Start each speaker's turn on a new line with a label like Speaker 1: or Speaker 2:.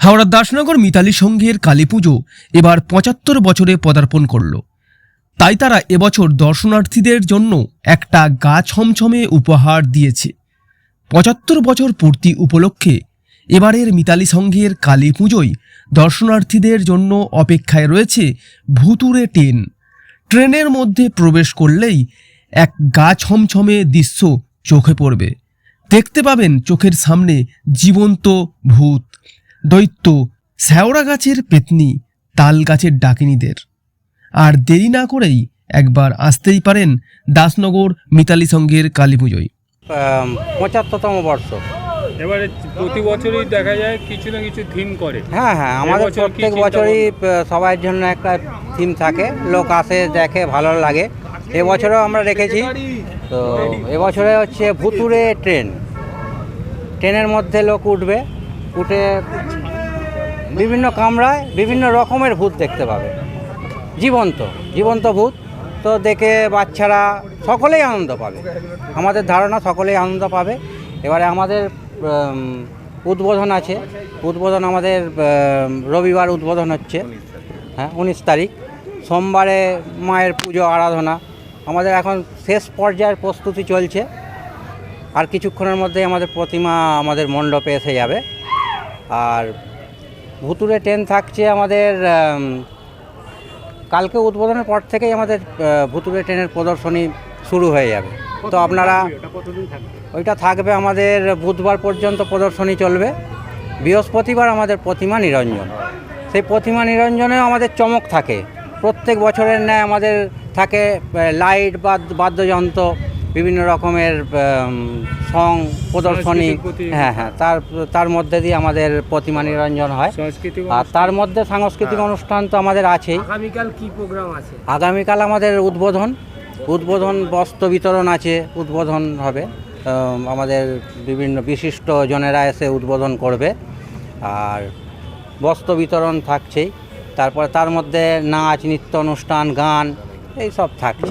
Speaker 1: হাওড়ার দাসনগর মিতালি সংঘের কালী পুজো এবার পঁচাত্তর বছরে পদার্পণ করল। তাই তারা এবছর দর্শনার্থীদের জন্য একটা গা ছমছমে উপহার দিয়েছে। পঁচাত্তর বছর পূর্তি উপলক্ষে এবারের মিতালি সংঘের কালী পুজোয় দর্শনার্থীদের জন্য অপেক্ষায় রয়েছে ভুতুরে ট্রেন। ট্রেনের মধ্যে প্রবেশ করলেই এক গা ছমছমে দৃশ্য চোখে পড়বে। দেখতে পাবেন চোখের সামনে জীবন্ত ভূত। দৈত্য শ্যাওড়া গাছের পেতনি তাল গাছের ডাকিনীদের। আর দেরি না করেই একবার আসতেই পারেন দাসনগর মিতালি সংঘের কালী পুজোয়
Speaker 2: পঁচাত্তরতম বর্ষ।
Speaker 3: এবারে প্রতি বছরই দেখা যায় কিছু না কিছু থিম করে।
Speaker 2: হ্যাঁ হ্যাঁ আমাদের প্রত্যেক বছরই সবার জন্য একটা থিম থাকে। লোক আসে দেখে ভালো লাগে। এবছরও আমরা রেখেছি। তো এবছরে হচ্ছে ভুতুরে ট্রেন ট্রেনের মধ্যে লোক উঠবে। উঠে বিভিন্ন কামরায় বিভিন্ন রকমের ভূত দেখতে পাবে। জীবন্ত জীবন্ত ভূত। তো দেখে বাচ্চারা সকলেই আনন্দ পাবে। আমাদের ধারণা সকলেই আনন্দ পাবে। এবারে আমাদের উদ্বোধন আছে। উদ্বোধন আমাদের রবিবার উদ্বোধন হচ্ছে। হ্যাঁ উনিশ তারিখ। সোমবারে মায়ের পুজো, আরাধনা। আমাদের এখন শেষ পর্যায়ের প্রস্তুতি চলছে। আর কিছুক্ষণের মধ্যেই আমাদের প্রতিমা আমাদের মণ্ডপে এসে যাবে। আর ভুতুরে ট্রেন থাকছে আমাদের কালকে উদ্বোধনের পর থেকেই আমাদের ভুতুরে ট্রেনের প্রদর্শনী শুরু হয়ে যাবে। তো আপনারা ওইটা থাকবে আমাদের বুধবার পর্যন্ত প্রদর্শনী চলবে। বৃহস্পতিবার আমাদের প্রতিমা নিরঞ্জন। সেই প্রতিমা নিরঞ্জনেও আমাদের চমক থাকে। প্রত্যেক বছরের ন্যায় আমাদের থাকে লাইট বাদ বাদ্যযন্ত্র। বিভিন্ন রকমের সং প্রদর্শনী হ্যাঁ হ্যাঁ তার তার মধ্যে দিয়ে আমাদের প্রতিমা নিরঞ্জন হয়। আর তার মধ্যে সাংস্কৃতিক
Speaker 3: হ্যাঁ।
Speaker 2: অনুষ্ঠান তো আমাদের আছেই।
Speaker 3: আগামীকাল কি প্রোগ্রাম আছে?
Speaker 2: আগামীকাল আমাদের উদ্বোধন। উদ্বোধন বস্ত্র বিতরণ আছে উদ্বোধন হবে। আমাদের বিভিন্ন বিশিষ্ট জনেরা এসে উদ্বোধন করবে। আর বস্ত্র বিতরণ থাকছেই। তারপরে তার মধ্যে নাচ নৃত্য অনুষ্ঠান গান এই সব থাকছে।